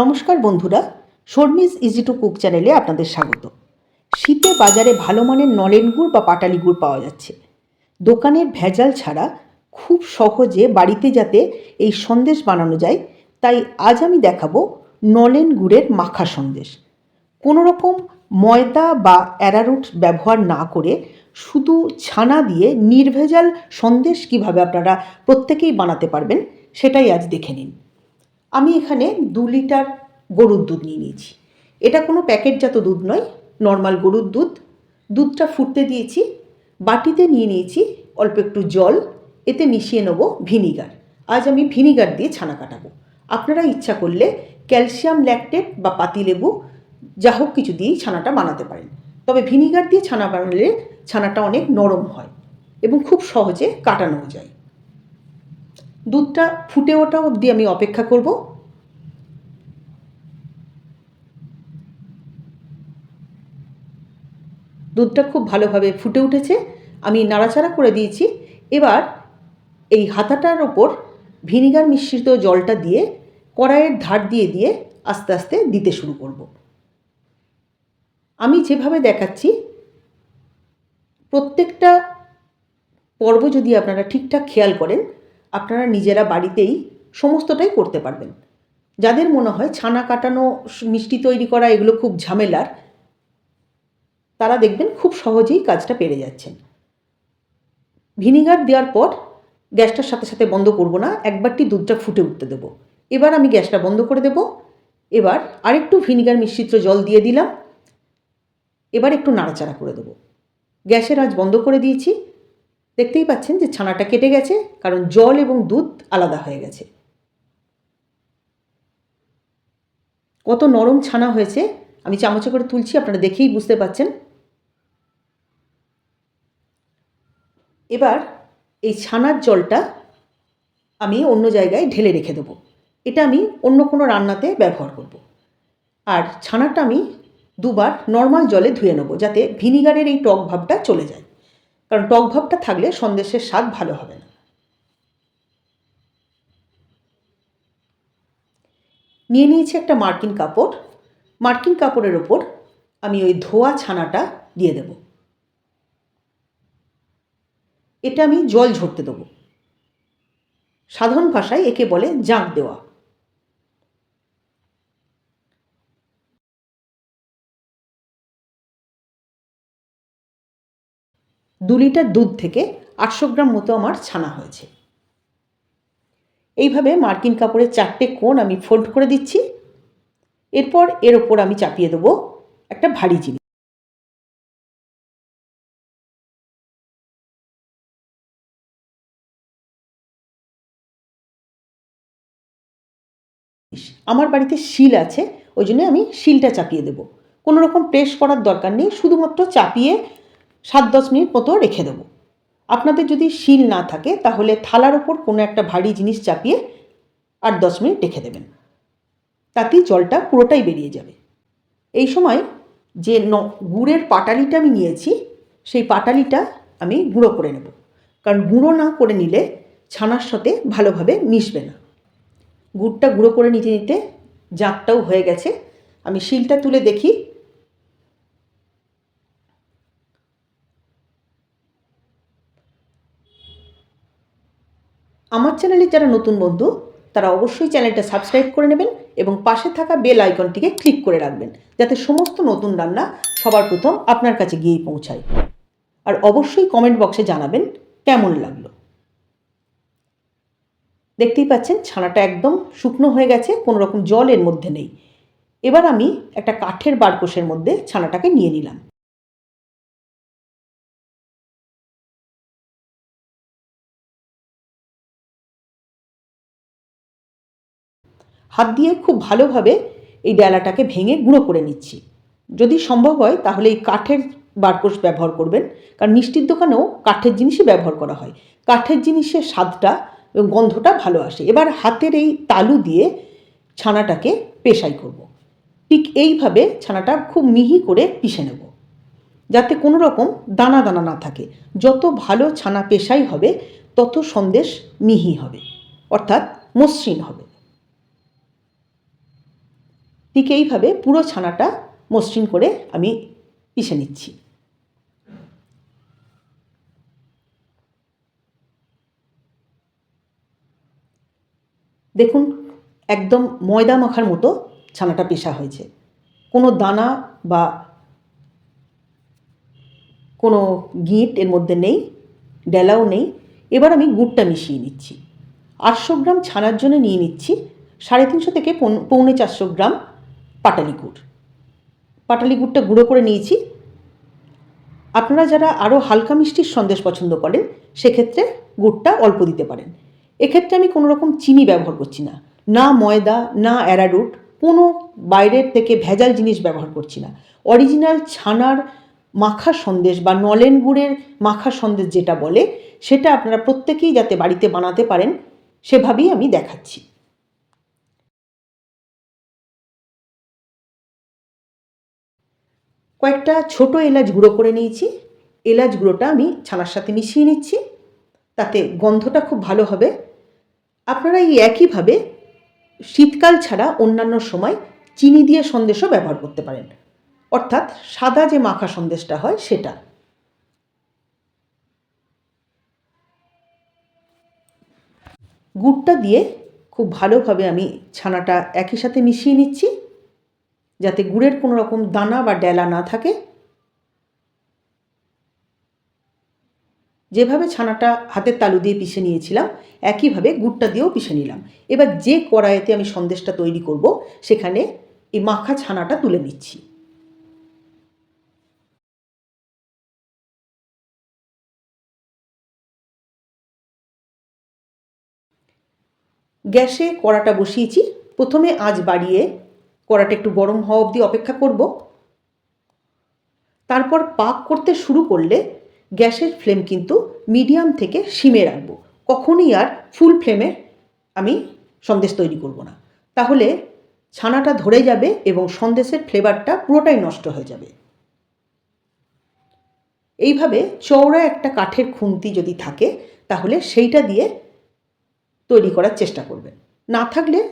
নমস্কার বন্ধুরা Sharmi's easy to cook চ্যানেলে আপনাদের স্বাগত। শীতে বাজারে ভালো মানের নলেন গুড় বা পাটালি গুড় পাওয়া যাচ্ছে। দোকানের ভেজাল ছাড়া খুব সহজে বাড়িতে যাতে এই সন্দেশ বানানো যায়, তাই আজ আমি দেখাবো নলেন গুড়ের মাখা সন্দেশ। কোনো রকম ময়দা বা অ্যারারুট ব্যবহার না করে শুধু ছানা দিয়ে নির্ভেজাল সন্দেশ কীভাবে আপনারা প্রত্যেকেই বানাতে পারবেন, সেটাই আজ দেখে নিন। আমি এখানে দু লিটার গরুর দুধ নিয়ে নিয়েছি। এটা কোনো প্যাকেটজাত দুধ নয়, নর্মাল গরুর দুধ। দুধটা ফুটতে দিয়েছি, বাটিতে নিয়ে নিয়েছি অল্প একটু জল, এতে মিশিয়ে নেব ভিনিগার। আজ আমি ভিনিগার দিয়ে ছানা কাটাবো। আপনারা ইচ্ছা করলে ক্যালসিয়াম ল্যাকটেট বা পাতিলেবু, যা হোক কিছু দিয়েই ছানাটা বানাতে পারেন। তবে ভিনিগার দিয়ে ছানা বানালে ছানাটা অনেক নরম হয় এবং খুব সহজে কাটানোও যায়। দুধটা ফুটে ওঠা অবধি আমি অপেক্ষা করব। দুধটা খুব ভালোভাবে ফুটে উঠেছে, আমি নাড়াচাড়া করে দিয়েছি। এবার এই হাতাটার ওপর ভিনিগার মিশ্রিত জলটা দিয়ে কড়াইয়ের ধার দিয়ে দিয়ে আস্তে আস্তে দিতে শুরু করব। আমি যেভাবে দেখাচ্ছি, প্রত্যেকটা পর্ব যদি আপনারা ঠিকঠাক খেয়াল করেন আপনারা নিজেরা বাড়িতেই সমস্তটাই করতে পারবেন। যাদের মনে হয় ছানা কাটানো, মিষ্টি তৈরি করা এগুলো খুব ঝামেলার, তারা দেখবেন খুব সহজেই কাজটা পেরে যাচ্ছেন। ভিনিগার দেওয়ার পর গ্যাসটার সাথে সাথে বন্ধ করব না একবারটি দুধটা ফুটে উঠতে দেব। এবার আমি গ্যাসটা বন্ধ করে দেব। এবার আরেকটু ভিনিগার মিশ্রিত জল দিয়ে দিলাম। এবার একটু নাড়াচাড়া করে দেবো। গ্যাসের আজ বন্ধ করে দিয়েছি। দেখতেই পাচ্ছেন যে ছানাটা কেটে গেছে, কারণ জল এবং দুধ আলাদা হয়ে গেছে। কত নরম ছানা হয়েছে, আমি চামচে করে তুলছি, আপনারা দেখেই বুঝতে পাচ্ছেন। এবার এই ছানার জলটা আমি অন্য জায়গায় ঢেলে রেখে দেবো। এটা আমি অন্য কোনো রান্নাতে ব্যবহার করব। আর ছানাটা আমি দুবার নর্মাল জলে ধুয়ে নেব, যাতে ভিনিগারের এই টক ভাবটা চলে যায়। কারণ টক ভাবটা থাকলে সন্দেশের স্বাদ ভালো হবে না। নিয়ে নিয়েছি একটা মার্কিন কাপড়। মার্কিন কাপড়ের ওপর আমি ওই ধোয়া ছানাটা দিয়ে দেব। এটা আমি জল ঝরতে দেবো। সাধারণ ভাষায় একে বলে জাঁক দেওয়া। দু লিটার দুধ থেকে আটশো গ্রাম মতো আমার ছানা হয়েছে। এইভাবে মার্কিন কাপড়ের চারটে কোণ আমি ফোল্ড করে দিচ্ছি। এরপর এর ওপর আমি চাপিয়ে দেবো একটা ভারী জিনিস। আমার বাড়িতে শিল আছে, ওই জন্য আমি শিলটা চাপিয়ে দেবো। কোনো রকম প্রেস করার দরকার নেই, শুধুমাত্র চাপিয়ে সাত দশ মিনিট মতো রেখে দেবো। আপনাদের যদি শিল না থাকে, তাহলে থালার ওপর কোনো একটা ভারী জিনিস চাপিয়ে আট দশ মিনিট রেখে দেবেন। তাতেই জলটা পুরোটাই বেরিয়ে যাবে। এই সময় যে ন, গুড়ের পাটালিটা আমি নিয়েছি, সেই পাটালিটা আমি গুঁড়ো করে নেব। কারণ গুঁড়ো না করে নিলে ছানার সাথে ভালোভাবে মিশবে না। গুড়টা গুঁড়ো করে নিতে নিতে জাঁকটাও হয়ে গেছে। আমি শিলটা তুলে দেখি। আমার চ্যানেলে যারা নতুন বন্ধু, তারা অবশ্যই চ্যানেলটা সাবস্ক্রাইব করে নেবেন এবং পাশে থাকা বেল আইকনটিকে ক্লিক করে রাখবেন, যাতে সমস্ত নতুন রান্না সবার প্রথম আপনার কাছে গিয়েই পৌঁছায়। আর অবশ্যই কমেন্ট বক্সে জানাবেন কেমন লাগল। দেখতেই পাচ্ছেন, ছানাটা একদম শুকনো হয়ে গেছে কোনো রকম জল এর মধ্যে নেই। এবার আমি একটা কাঠের বারকোষের মধ্যে ছানাটাকে নিয়ে নিলাম। হাত দিয়ে খুব ভালোভাবে এই ডালাটাকে ভেঙে গুঁড়ো করে নিচ্ছি। যদি সম্ভব হয়, তাহলে এই কাঠের বারকোষ ব্যবহার করবেন। কারণ মিষ্টির দোকানেও কাঠের জিনিসই ব্যবহার করা হয়। কাঠের জিনিসের স্বাদটা এবং গন্ধটা ভালো আসে। এবার হাতের এই তালু দিয়ে ছানাটাকে পেশাই করব। ঠিক এইভাবে ছানাটা খুব মিহি করে পিষে নেব। যাতে কোনো রকম দানা দানা না থাকে। যত ভালো ছানা পেশাই হবে, তত সন্দেশ মিহি হবে। অর্থাৎ মসৃণ হবে। ঠিক এইভাবে পুরো ছানাটা মসৃণ করে আমি পিষে নিচ্ছি। দেখুন, একদম ময়দা মাখার মতো ছানাটা পেশা হয়েছে। কোনো দানা বা কোনো গিঁট এর মধ্যে নেই, ডেলাও নেই। এবার আমি গুড়টা মিশিয়ে নিচ্ছি। আটশো গ্রাম ছানার জন্য নিয়ে নিচ্ছি, সাড়ে তিনশো থেকে পৌন- চারশো গ্রাম পাটালি গুড় পাটালি গুড়টা গুঁড়ো করে নিয়েছি। আপনারা যারা আরও হালকা মিষ্টির সন্দেশ পছন্দ করেন, সেক্ষেত্রে গুড়টা অল্প দিতে পারেন। এক্ষেত্রে আমি কোনো রকম চিনি ব্যবহার করছি না। না ময়দা, না অ্যারারুট, কোনো বাইরের থেকে ভেজাল জিনিস ব্যবহার করছি না। অরিজিনাল ছানার মাখা সন্দেশ বা নলেন গুড়ের মাখা সন্দেশ যেটা বলে, সেটা আপনারা প্রত্যেকেই যাতে বাড়িতে বানাতে পারেন, সেভাবেই আমি দেখাচ্ছি। কয়েকটা ছোট এলাচ গুঁড়ো করে নিয়েছি। এলাচ গুঁড়োটা আমি ছানার সাথে মিশিয়ে নিচ্ছি। তাতে গন্ধটা খুব ভালো হবে। আপনারা এই একইভাবে শীতকাল ছাড়া অন্যান্য সময় চিনি দিয়ে সন্দেশও ব্যবহার করতে পারেন। অর্থাৎ সাদা যে মাখা সন্দেশটা হয় সেটা। গুড়টা দিয়ে খুব ভালোভাবে আমি ছানাটা একই সাথে মিশিয়ে নিচ্ছি। যাতে গুড়ের কোনো রকম দানা বা ডেলা না থাকে। যেভাবে ছানাটা হাতের তালু দিয়ে পিষে নিয়েছিলাম, একইভাবে গুড়টা দিয়েও পিষে নিলাম। এবার যে কড়াইতে আমি সন্দেশটা তৈরি করব, সেখানে এই মাখা ছানাটা তুলে নিচ্ছি। গ্যাসে কড়াটা বসিয়েছি। প্রথমে আজ বাড়িয়ে কড়াটা একটু গরম হওয়া অবধি অপেক্ষা করব। তারপর পাক করতে শুরু করলে গ্যাসের ফ্লেম কিন্তু মিডিয়াম থেকে সিমে রাখব। কখনই আর ফুল ফ্লেমে আমি সন্দেশ তৈরি করব না। তাহলে ছানাটা ধরে যাবে এবং সন্দেশের ফ্লেভারটা পুরোটাই নষ্ট হয়ে যাবে। এইভাবে চওড়া একটা কাঠের খুন্তি যদি থাকে, তাহলে সেইটা দিয়ে তৈরি করার চেষ্টা করবেন। না থাকলে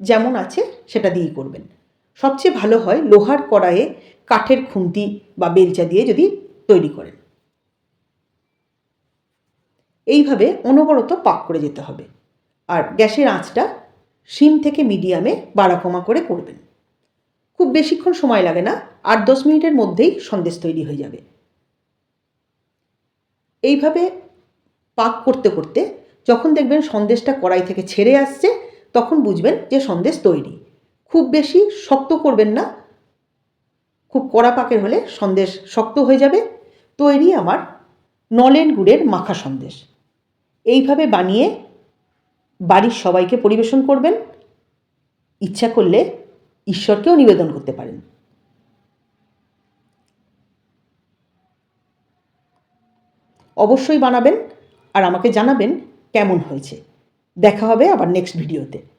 যেমন আছে সেটা দিয়েই করবেন। সবচেয়ে ভালো হয় লোহার কড়াইয়ে কাঠের খুন্তি বা বেলচা দিয়ে যদি তৈরি করেন। এইভাবে অনবরত পাক করে যেতে হবে। আর গ্যাসের আঁচটা সিম থেকে মিডিয়ামে বাড়া কমা করে করবেন। খুব বেশিক্ষণ সময় লাগে না, আট দশ মিনিটের মধ্যেই সন্দেশ তৈরি হয়ে যাবে। এইভাবে পাক করতে করতে যখন দেখবেন সন্দেশটা কড়াই থেকে ছেড়ে আসছে, তখন বুঝবেন যে সন্দেশ তৈরি। খুব বেশি শক্ত করবেন না। খুব কড়া পাকের হলে সন্দেশ শক্ত হয়ে যাবে। তৈরি আমার নলেন গুড়ের মাখা সন্দেশ। এইভাবে বানিয়ে বাড়ির সবাইকে পরিবেশন করবেন। ইচ্ছা করলে ঈশ্বরকেও নিবেদন করতে পারেন। অবশ্যই বানাবেন আর আমাকে জানাবেন কেমন হয়েছে। দেখা হবে আবার নেক্সট ভিডিওতে